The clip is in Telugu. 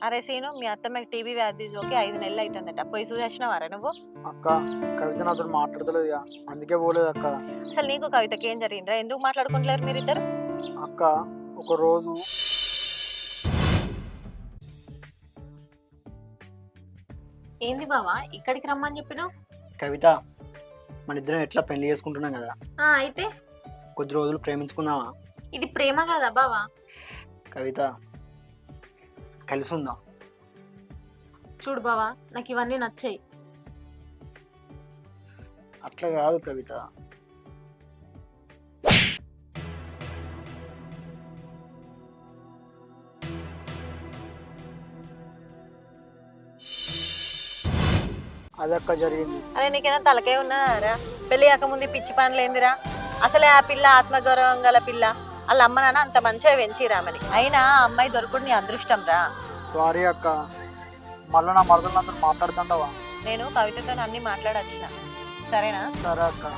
అరే సీను మీ అత్తమ్మకి టీవీ వ్యాధి జోకి ఐదు నెలలు అవుతుందట పోయి చూసేసినవారా నువ్వు? అక్క కవిత నాతో మాట్లాడతలేదు ఇక అందుకే పోలేదు అక్క అసలు నీకు కవితకి ఏం జరిగిందిరా? ఎందుకు మాట్లాడుకుంటలేరు మీరిద్దరు? అక్క ఒక రోజు ఏంది బావా ఇక్కడికి రమ్మని చెప్పినావు? కవిత మన ఇద్దరం ఎట్లా పెళ్ళి చేసుకుంటున్నాం కదా? అయితే? కొద్ది రోజులు ప్రేమించుకుందామా? ఇది ప్రేమ కాదా బావా? కవిత కలిసి ఉందాం చూడు బావా నాకు ఇవన్నీ నచ్చాయి. అట్లా కాదు కవిత. అదక్క జరిగింది. అరే నీకేనా తలకే ఉన్నారా? పెళ్ళి కాకముందు ఈ పిచ్చి పనులు ఏందిరా? అసలే ఆ పిల్ల ఆత్మగౌరవం గల పిల్ల. వాళ్ళ అమ్మ నాన్న అంత మంచిగా పెంచిరామని అయినా ఆ అమ్మాయి దొరకడు నీ అదృష్టం రా. సారీ అక్క. మళ్ళీ నా మరదలందరూ మాట్లాడుతుండవా? నేను కవితతో అన్ని మాట్లాడొచ్చిన. సరేనా? సరే అక్క.